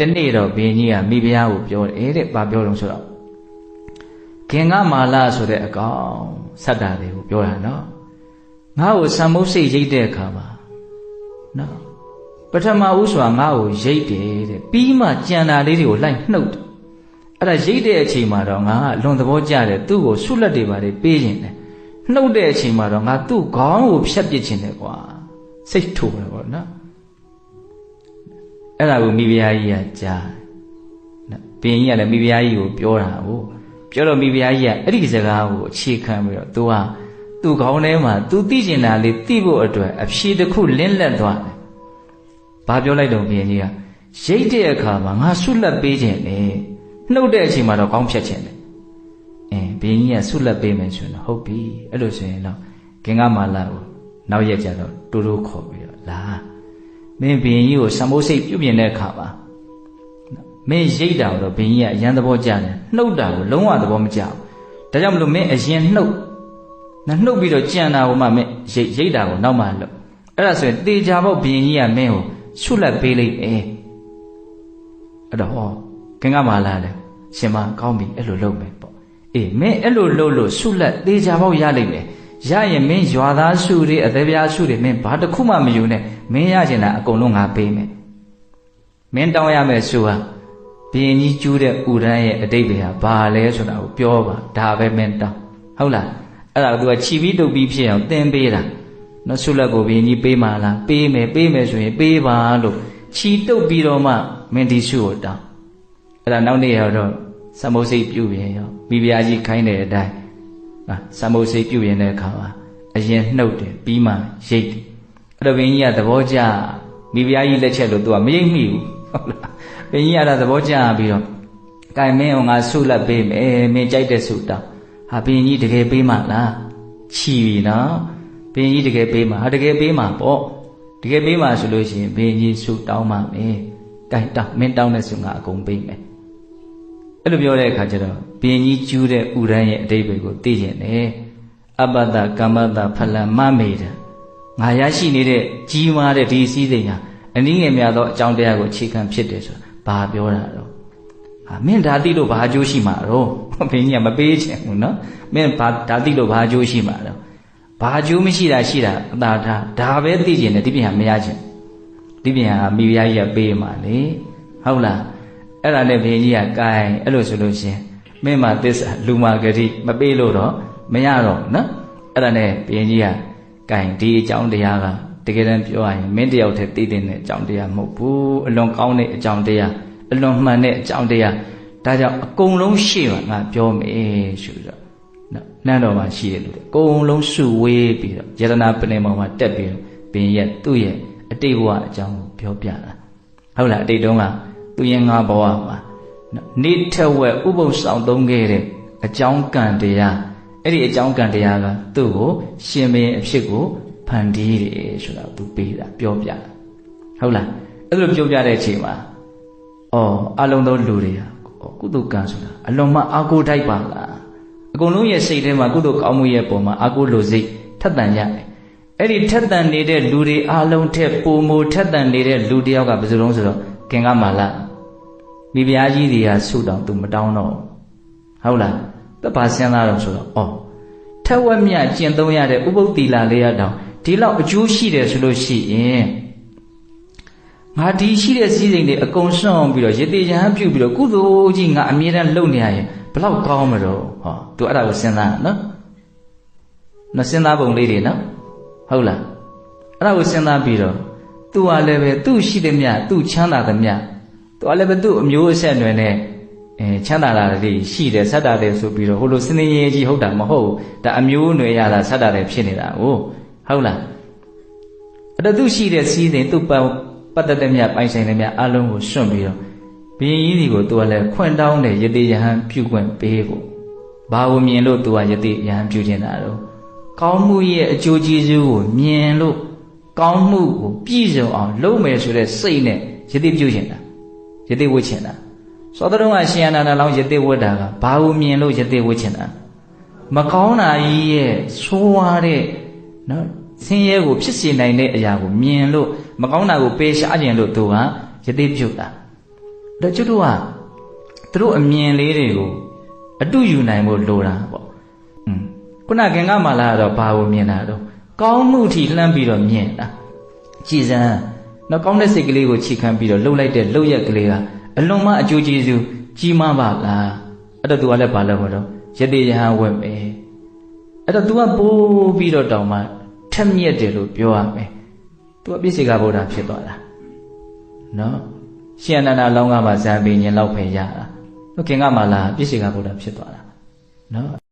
တနေ့တော့ဘင်းကြီးကမိဖုရားကိုပြောတယ်တဲ့ဘာပြောတော့ဆိုတော့ခင်ကမာလာဆိုတဲ့အကောင်ဆတ်တာတွေကိုပြောတာနော်ငါ့ကိုစံမုတ်စိတ်ရိတ်တဲ့အခါမှာနော်ပထမဦးစွာငါ့ကိုရိတ်တယ်တဲ့ပြီးမှကြံတာလေးတွေကိုလိုက်နှုတ်တယ်အဲ့ဒါရိတ်တဲ့အချိန်မှာတော့ငါကလွန်သဘောကျတယ်သူ့ကိုဆုလက်တွေပါလေပေးခြင်းတယ်နှုတ်တဲ့အချိန်မှာတော့ငါသူ့ခေါင်းကိုဖြတ်ပစ်ခြင်းတယ်ကွာစိတ်ထိုးတယ်ပေါ့နော် အဲ့ဒါကိုမိဖုရားကြီးကကြားနော်ဘင်းကြီးကလည်းမိဖုရားကြီးကိုပြောတာကိုပြောတော့မိဖုရားကြီးကအဲ့ဒီစကားကိုအခြေခံပြီးတော့ तू ဟာသူ့ခေါင်းထဲမှာ तू သိကျင်တာလေးသိဖို့အတွက်အဖြေတစ်ခုလင်းလက်သွားတယ်။ဘာပြောလိုက်တော့ဘင်းကြီးကရိတ်တဲ့အခါမှာငါဆုလက်ပေးခြင်းလေနှုတ်တဲ့အချိန်မှာတော့ကောင်းဖြတ်ခြင်းလေအင်းဘင်းကြီးကဆုလက်ပေးမယ်ဆိုရင်တော့ဟုတ်ပြီအဲ့လိုဆိုရင်တော့ဂင်္ဂမာလာကိုနောက်ရက်ကျတော့တူတူခေါ်ပြီးတော့လာ မင်းဘင်းကြီးကိုစံမိုးစိတ်ပြုပြင်တဲ့အခါမှာမင်းရိတ်တာတော့ဘင်းကြီးကအရန်သဘောကျတယ်နှုတ်တာကိုလုံးဝသဘောမကျဘူးဒါကြောင့်မလို့မင်းအရင်နှုတ်နော်နှုတ်ပြီးတော့ကြံတာကိုမှမင်းရိတ်ရိတ်တာကိုနောက်မှလုပ်အဲ့ဒါဆိုရင်တေချာဖို့ဘင်းကြီးကမင်းကိုဆုလက်ပေးလိုက်တယ်အဲ့တော့ဟောကင်္ဂမာလာလေရှင်မကောင်းပြီအဲ့လိုလုပ်မယ်ပေါ့အေးမင်းအဲ့လိုလုပ်လို့ဆုလက်တေချာဖို့ရလိမ့်မယ် ရရင်မင်းရွာသားစုတွေအသေးပြားစုတွေမင်းဘာတစ်ခုမှမယူနဲ့မင်းရချင်တာအကုန်လုံးငါပေးမယ်မင်းတောင်းရမယ်စုဟာဘင်းကြီးကျူးတဲ့ဥရန်ရဲ့အတိတ်ပဲဟာဘာလဲဆိုတာကိုပြောပါဒါပဲမင်းတောင်းဟုတ်လားအဲ့ဒါကသူကခြီပြီးတုပ်ပြီးဖြစ်အောင်သင်ပေးတာနော်ဆုလက်ကိုဘင်းကြီးပေးမှလားပေးမယ်ပေးမယ်ဆိုရင်ပေးပါလို့ခြီတုပ်ပြီးတော့မှမင်းဒီစုကိုတောင်းအဲ့ဒါနောက်နေ့ရောက်တော့စမုတ်စိတ်ပြုပြင်ရောမိဖုရားကြီးခိုင်းတဲ့အတိုင်းဟာ စမုတ်စိတ်ပြုပြင်တဲ့အခါမှာအရင်နှုတ်တယ်ပြီးမှရိတ်တယ်အဲ့တော့ဘင်းကြီးကသဘောကျမိဖုရားကြီးလက်ချက်လို့သူကမရိပ်မိဘူးဟုတ်လားဘင်းကြီးကသဘောကျပြီးတော့ကဲမင်းကငါဆုလက်ပေးမယ်မင်းကြိုက်တဲ့ဆုတောင်းဟာဘင်းကြီးတကယ်ပေးမှလားချီပြီနော်ဘင်းကြီးတကယ်ပေးမှဟာတကယ်ပေးမှပေါ့တကယ်ပေးမှဆိုလို့ရှိရင်ဘင်းကြီးဆုတောင်းမှမယ်ကဲတောင်းမင်းတောင်းတဲ့ဆုငါအကုန်ပေးမယ် အဲ့လိုပြောတဲ့အခါကျတော့ဘင်းကြီးကျူးတဲ့ဥရန်ရဲ့အတိတ်ကိုသိကျင်တယ်အပ္ပတကမ္မတဖလံမမေတငါရရှိနေတဲ့ကြီးမားတဲ့ဒီစည်းစိမ်ဟာအနည်းငယ်များသောအကြောင်းတရားကိုအခြေခံဖြစ်တယ်ဆိုတာဘာပြောတာတော့ဟာမင်းဒါသိလို့ဘာအကျိုးရှိမှာတော့ဘင်းကြီးကမပေးချင်ဘူးနော်မင်းဘာဒါသိလို့ဘာအကျိုးရှိမှာတော့ဘာအကျိုးမရှိတာရှိတာအသာထားဒါပဲသိကျင်တယ်ဒီပြင်ဟာမရချင်ဒီပြင်ဟာမိဖုရားကြီးကပေးမှာလေဟုတ်လား အဲ့ဒါနဲ့ဘင်းကြီးကကဲအဲ့လိုဆိုလို့ရှင်မင်းမသစ္စာလူမာဂတိမပေးလို့တော့မရတော့နော်အဲ့ဒါနဲ့ဘင်းကြီးကကဲဒီအကြောင်းတရားကတကယ်တမ်းပြောရရင်မင်းတယောက်တည်းသိတဲ့အကြောင်းတရားမဟုတ်ဘူးအလွန်ကောင်းတဲ့အကြောင်းတရားအလွန်မှန်တဲ့အကြောင်းတရားဒါကြောင့်အကုန်လုံးရှေ့မှာငါပြောမယ်ဆိုတော့နော်နန်းတော်မှာရှိတယ်လို့အကုန်လုံးစုဝေးပြီးတော့ယတနာပင်ပေါ်မှာတက်ပြီးဘင်းရဲ့သူ့ရဲ့အတိတ်ဘဝအကြောင်းကိုပြောပြတာဟုတ်လားအတိတ်တုန်းက သူ့ရဲ့ငါဘဝမှာနေထက်ဝက်ဥပုသ်ဆောင်သုံးခဲ့တဲ့အကြောင်းကံတရားအဲ့ဒီအကြောင်းကံတရားကသူ့ကို ရှင်မင်းအဖြစ်ကိုဖန်တီးတယ်ဆိုတာသူပေးတာပြောပြတာဟုတ်လားအဲ့လိုပြောပြတဲ့အချိန်မှာအော်အလုံးသောလူတွေကကုသိုလ်ကံဆိုတာအလွန်မှအာကိုတိုက်ပါလားအကုန်လုံးရဲ့စိတ်ထဲမှာကုသိုလ်ကောင်းမှုရဲ့ပုံမှာအာကိုလိုစိတ်ထက်တန်ရတယ်အဲ့ဒီထက်တန်နေတဲ့လူတွေအလုံးထက်ပုံမထက်တန်နေတဲ့လူတယောက်ကဘယ်သူလုံးဆိုတော့ကင်္ဂမာလာ မိဖုရားကြီးတွေကဆုတောင်းသူမတောင်းတော့ဟုတ်လားတဘာစဉ်းစားတော့ဆိုတော့အော်ထက်ဝက်မြကျင့်သုံးရတဲ့ဥပုပ်တီလာလေးရတောင်ဒီလောက်အကျိုးရှိတယ်ဆိုလို့ရှိရင်ငါဒီရှိတဲ့စည်းစိမ်တွေအကုန်စွန့်ပြီးတော့ရေတေရဟန်းပြုတ်ပြီးတော့ကုသိုလ်ကြီးငါအမြဲတမ်းလုပ်နေရရင်ဘလောက်ကောင်းမလို့ဟောသူအဲ့ဒါကိုစဉ်းစားနော်နော်စဉ်းစားပုံလေးတွေနော်ဟုတ်လားအဲ့ဒါကိုစဉ်းစားပြီးတော့သူကလည်းပဲသူ့ရှိတဲ့မြသူ့ချမ်းသာတဲ့မြ သူကလည်းပဲသူ့အမျိုးအဆက်အနွယ်နဲ့အဲချမ်းသာတာတွေရှိတယ်ဆက်တာတယ်ဆိုပြီးတော့ဟိုလိုစနေရေကြီးဟုတ်တာမဟုတ်ဒါအမျိုးအနွယ်ရတာဆက်တာတယ်ဖြစ်နေတာကိုဟုတ်လားအဲ့တော့သူရှိတဲ့စီးတဲ့သူ့ပတ်ပတ်သက်တဲ့မြပိုင်ဆိုင်တဲ့မြအလုံးကိုစွန့်ပြီးတော့ဘုရင်ကြီးစီကိုသူကလည်းခွင့်တောင်းတယ်ယတိယဟန်ပြုခွင့်ပေးဖို့ဘာကိုမြင်လို့သူကယတိယဟန်ပြုခြင်းတာတော့ကောင်းမှုရဲ့အကျိုးကျေးဇူးကိုမြင်လို့ကောင်းမှုကိုပြည့်စုံအောင်လုပ်မယ်ဆိုတဲ့စိတ်နဲ့ယတိပြုခြင်းတာ ယတိဝတ်ခြင်းတာသောတရုံးကရှင်အနန္ဒလောင်းယတိဝတ်တာကဘာကိုမြင်လို့ယတိဝတ်ခြင်းတာမကောင်းတာကြီးရဲ့ဆိုးဝါးတဲ့နော်ဆင်းရဲကိုဖြစ်စေနိုင်တဲ့အရာကိုမြင်လို့မကောင်းတာကိုပယ်ရှားခြင်းလို့သူကယတိပြုတ်တာဒါကျွတ်တို့ကသူတို့အမြင်လေးတွေကိုအတုယူနိုင်ဖို့လိုတာပေါ့อืมခုနခင်ကမာလာကတော့ဘာကိုမြင်တာတော့ကောင်းမှုထီလှမ်းပြီးတော့မြင်တာကြည်စမ်း နောက်ကောင်းတဲ့စိတ်ကလေးကိုခြေခံပြီးတော့လှုပ်လိုက်တဲ့လှုပ်ရက်ကလေးကအလွန်မှအကျိုးကျေးဇူးကြီးမားပါလားအဲ့တော့သူကလည်းဘာလုပ်မလို့ယတိယဟန်ဝတ်မယ်အဲ့တော့ तू ကပိုးပြီးတော့တောင်မှထက်မြက်တယ်လို့ပြောရမယ် तू ကပြည့်စေကဗုဒ္ဓဖြစ်သွားတာနော်ရှင်အနန္ဒလောင်းကမှဇံပင်ញင်လောက်ဖယ်ရတာသူခင်ကမှလာပြည့်စေကဗုဒ္ဓဖြစ်သွားတာနော်